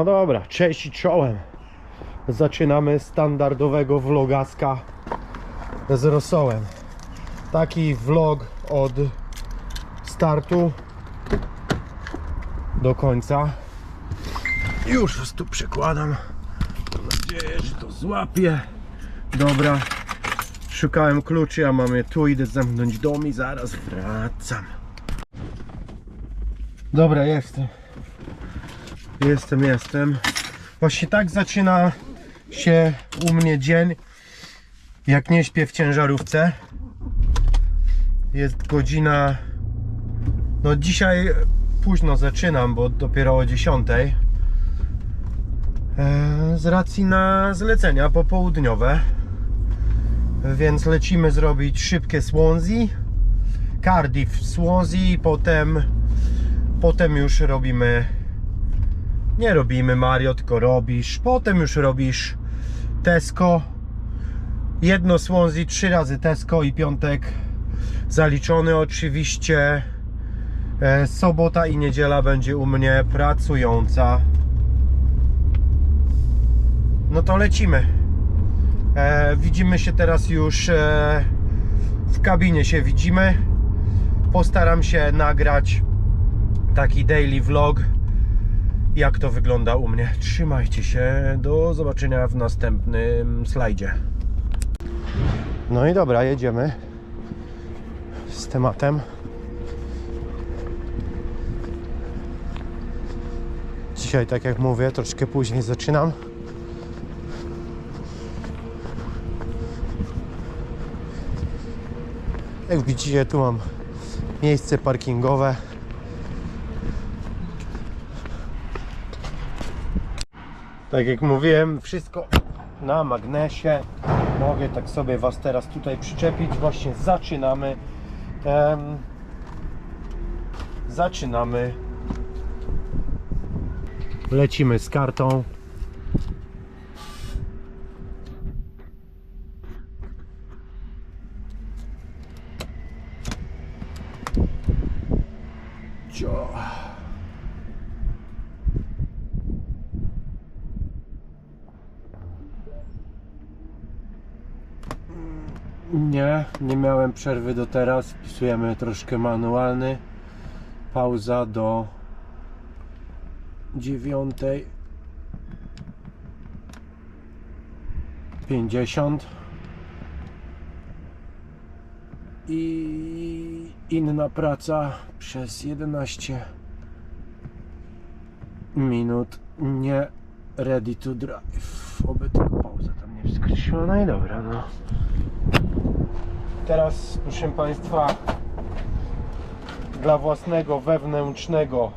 No dobra, cześć i czołem. Zaczynamy standardowego vlogaska z rosołem. Taki vlog od startu do końca. Już tu przekładam. Mam nadzieję, że to złapie. Dobra. Szukałem kluczy, a mam je tu. Idę zamknąć dom i zaraz wracam. Dobra, jestem. Jestem, jestem. Właśnie tak zaczyna się u mnie dzień, jak nie śpię w ciężarówce. Jest godzina. No dzisiaj późno zaczynam, bo dopiero o 10. E, Z racji na zlecenia popołudniowe. Więc lecimy zrobić szybkie Swansea. Cardiff, Swansea, potem potem już robimy nie robimy Mario, tylko robisz. Potem już robisz Tesco. Jedno Swansea, trzy razy Tesco i piątek zaliczony oczywiście. E, sobota i niedziela będzie u mnie pracująca. No to lecimy. E, widzimy się teraz już e, w kabinie się widzimy. Postaram się nagrać taki daily vlog jak to wygląda u mnie? Trzymajcie się. Do zobaczenia w następnym slajdzie. No i dobra jedziemy. Z tematem. Dzisiaj tak jak mówię troszkę później zaczynam. Jak widzicie tu mam miejsce parkingowe Tak jak mówiłem, wszystko na magnesie. Mogę tak sobie Was teraz tutaj przyczepić. Właśnie zaczynamy. Em, zaczynamy. Lecimy z kartą. Cio. Nie, miałem przerwy do teraz. Wpisujemy troszkę manualny. Pauza do dziewiątej. Pięćdziesiąt. I inna praca przez 11 minut. Nie ready to drive. Oby tylko pauza tam nie wskrzesiła no i dobra no teraz proszę Państwa dla własnego wewnętrznego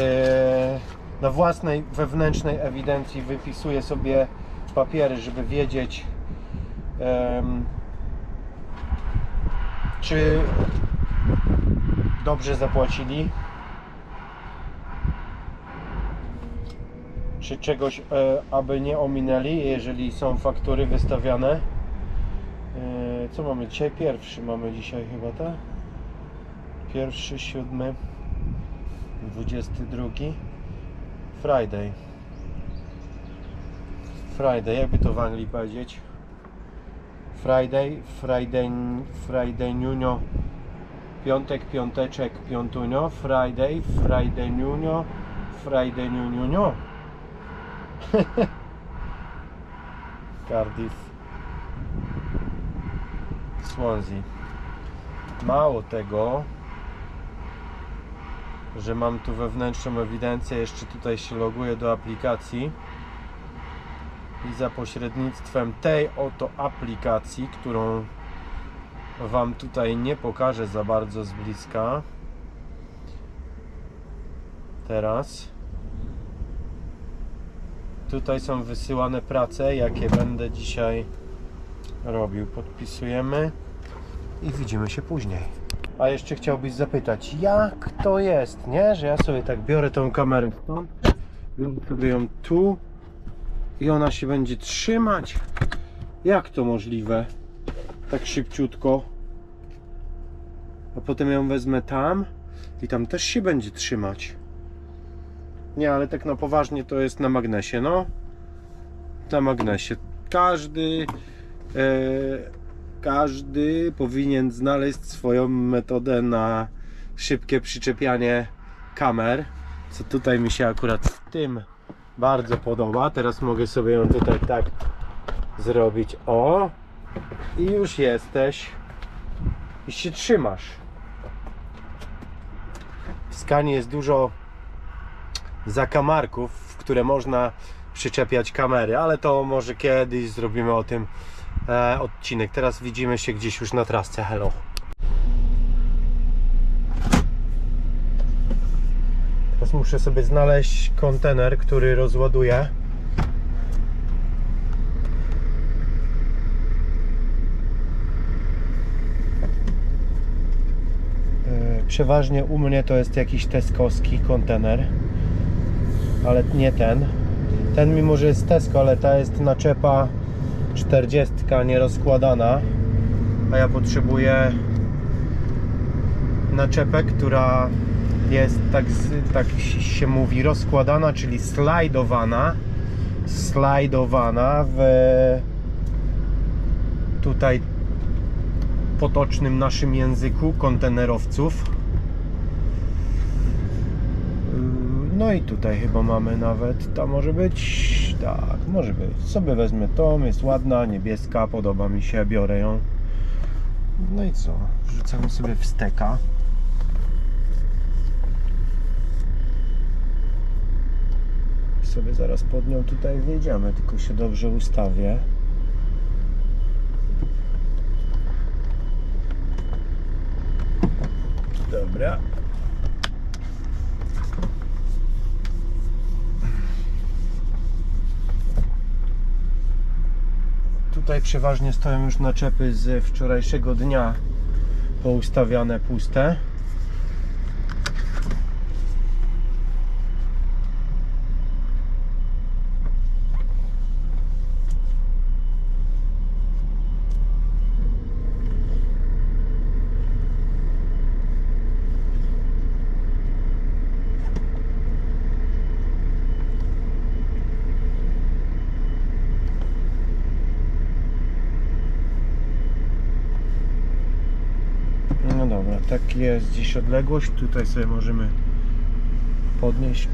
e, na własnej wewnętrznej ewidencji wypisuję sobie papiery, żeby wiedzieć czy dobrze zapłacili czy czegoś e, aby nie ominęli, jeżeli są faktury wystawiane co mamy dzisiaj? Pierwszy mamy dzisiaj chyba, tak? Pierwszy, siódmy 22 Friday. Friday, jakby to w Anglii powiedzieć? Friday, Friday, Friday Nunio. Piątek, piąteczek, piątunio. Friday, Friday Nunio. Friday Nunio. Cardiff Swansea. Mało tego że mam tu wewnętrzną ewidencję, jeszcze tutaj się loguję do aplikacji. I za pośrednictwem tej oto aplikacji, którą Wam tutaj nie pokażę za bardzo z bliska. Teraz. Tutaj są wysyłane prace, jakie będę dzisiaj robił podpisujemy i widzimy się później a jeszcze chciałbyś zapytać, jak to jest, nie? Że ja sobie tak biorę tą kamerę stąd, biorę sobie ją tu i ona się będzie trzymać. Jak to możliwe? Tak szybciutko. A potem ją wezmę tam i tam też się będzie trzymać. Nie, ale tak na poważnie to jest na magnesie, no. Na magnesie. Każdy każdy powinien znaleźć swoją metodę na szybkie przyczepianie kamer. Co tutaj mi się akurat w tym bardzo podoba. Teraz mogę sobie ją tutaj tak zrobić. O! I już jesteś. I się trzymasz. W skanie jest dużo zakamarków, w które można przyczepiać kamery, ale to może kiedyś zrobimy o tym e, odcinek. Teraz widzimy się gdzieś już na trasce. Hello. Teraz muszę sobie znaleźć kontener, który rozładuje. E, Przeważnie u mnie to jest jakiś teskowski kontener, ale nie ten. Ten mimo, że jest Tesco, ale ta jest naczepa 40 nierozkładana, a ja potrzebuję naczepę, która jest tak, tak się mówi rozkładana, czyli slajdowana slajdowana w tutaj potocznym naszym języku kontenerowców no i tutaj chyba mamy nawet ta może być tak, może być sobie wezmę tą, jest ładna, niebieska podoba mi się, biorę ją no i co, wrzucamy sobie w steka I sobie zaraz pod nią tutaj wjedziemy, tylko się dobrze ustawię. Dobra. Tutaj przeważnie stoją już naczepy z wczorajszego dnia poustawiane puste. No dobra, tak jest gdzieś odległość. Tutaj sobie możemy podnieść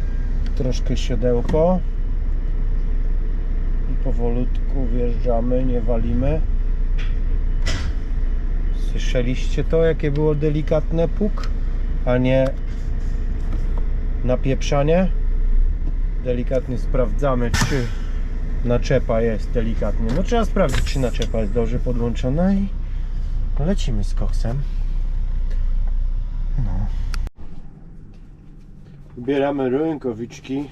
troszkę siodełko i powolutku wjeżdżamy, nie walimy. Słyszeliście to, jakie było delikatne puk, a nie napieprzanie? Delikatnie sprawdzamy, czy naczepa jest delikatnie. No trzeba sprawdzić, czy naczepa jest dobrze podłączona i lecimy z koksem. Ubieramy rękawiczki.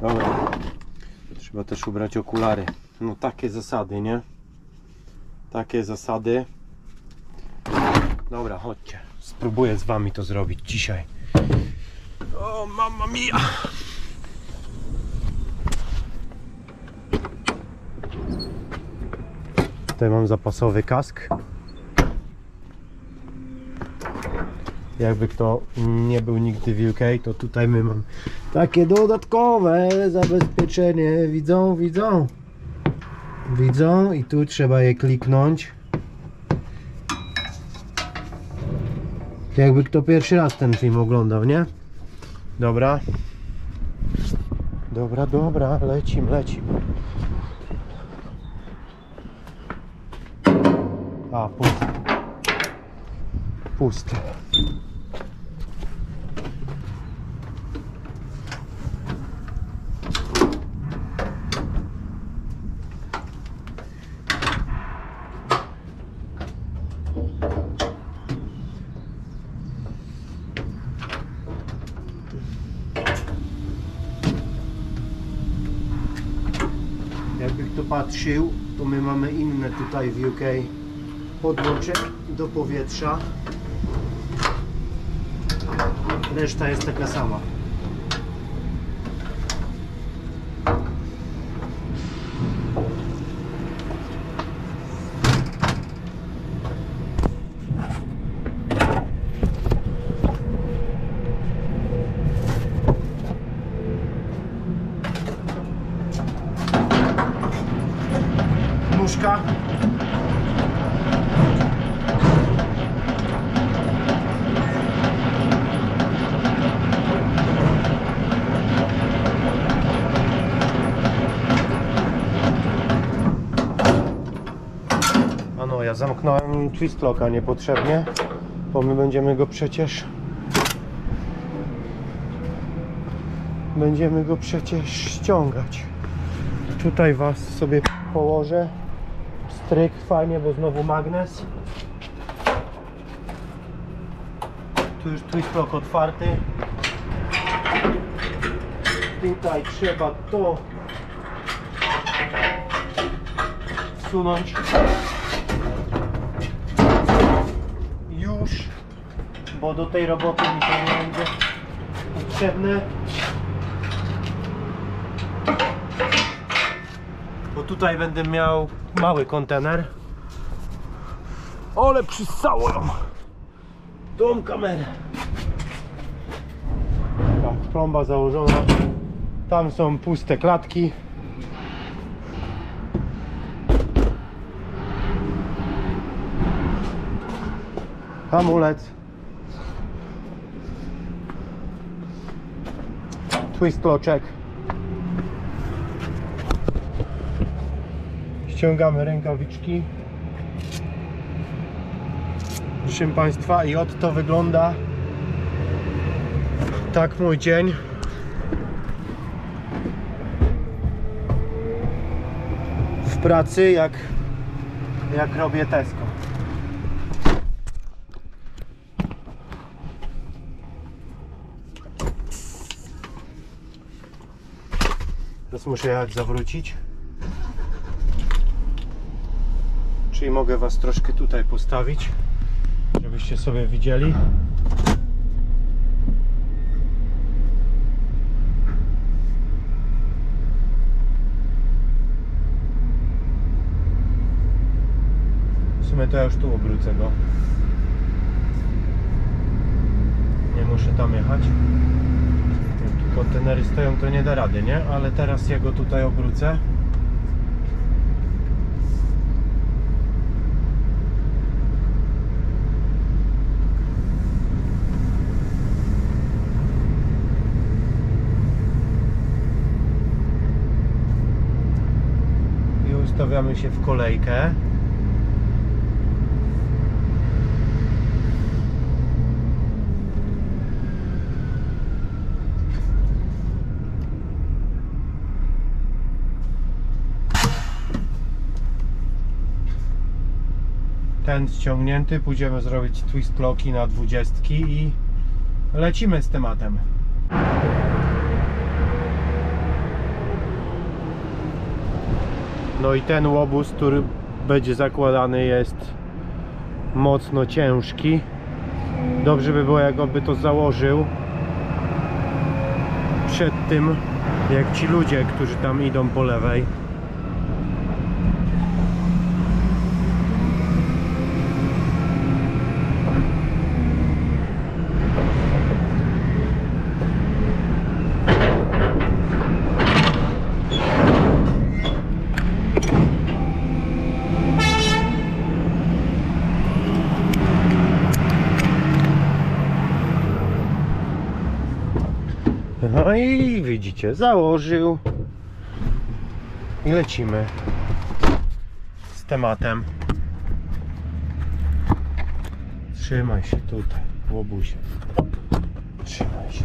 Dobra. Trzeba też ubrać okulary. No takie zasady, nie? Takie zasady. Dobra, chodźcie. Spróbuję z wami to zrobić dzisiaj. O, mamma mia! Tutaj mam zapasowy kask. Jakby kto nie był nigdy w UK, to tutaj my mam takie dodatkowe zabezpieczenie. Widzą, widzą. Widzą i tu trzeba je kliknąć. Jakby kto pierwszy raz ten film oglądał, nie? Dobra. Dobra, dobra, lecim, lecim. A, pusty. Pusty. Jakby kto patrzył, to my mamy inne tutaj w UK podłącze do powietrza. Reszta jest taka sama. Zamknąłem twist locka niepotrzebnie, bo my będziemy go przecież będziemy go przecież ściągać. Tutaj was sobie położę. Stryk fajnie, bo znowu magnes. Tu już twist lock otwarty. Tutaj trzeba to wsunąć już, bo do tej roboty mi to nie będzie potrzebne. Bo tutaj będę miał mały kontener. Ale przyssało ją. Tą kamerę. Tak, plomba założona. Tam są puste klatki. Hamulec. Twist loczek. Ściągamy rękawiczki. Proszę Państwa, i od to wygląda tak mój dzień. W pracy, jak, jak robię Tesco. Teraz muszę jechać zawrócić. Czyli mogę Was troszkę tutaj postawić, żebyście sobie widzieli. Sumie to ja już tu obrócę go. Nie muszę tam jechać. Kontenery stoją, to nie da rady, nie? Ale teraz ja go tutaj obrócę. i ustawiamy się w kolejkę. Ten ściągnięty, pójdziemy zrobić twist locki na dwudziestki i lecimy z tematem. No i ten łobuz, który będzie zakładany jest mocno ciężki. Dobrze by było, jak to założył przed tym, jak ci ludzie, którzy tam idą po lewej. No i widzicie, założył. I lecimy z tematem. Trzymaj się tutaj, łobusie. Trzymaj się.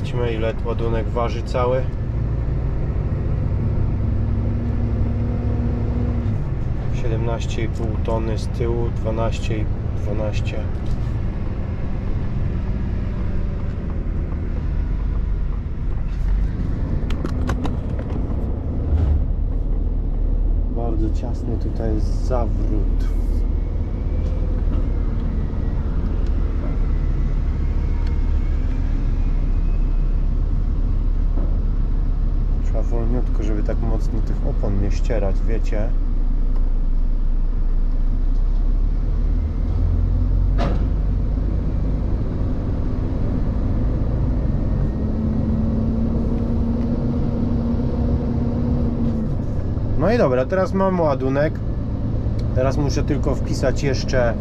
Sprawdźmy ile ładunek waży cały. Siedemnaście i pół tony z tyłu, 12 i 12. Bardzo ciasny tutaj jest zawrót. Trzeba wolniutko, żeby tak mocno nie ścierać, wiecie. No i dobra, teraz mam ładunek. Teraz muszę tylko wpisać jeszcze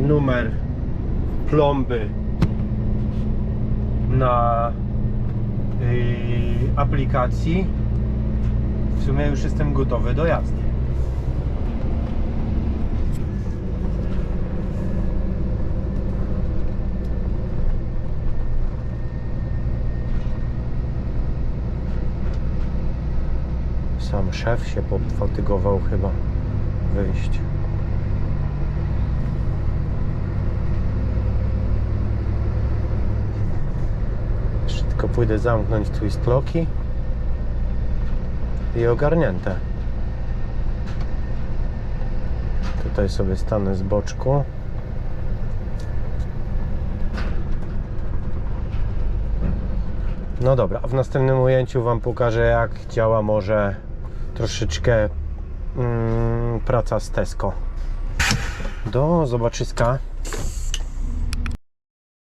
numer plomby na aplikacji. W sumie już jestem gotowy do jazdy. Sam szef się pofatygował chyba wyjść. Jeszcze tylko pójdę zamknąć twist locki i ogarnięte. Tutaj sobie stanę z boczku. No dobra, a w następnym ujęciu Wam pokażę jak działa może troszeczkę mm, praca z Tesco. Do zobaczyska.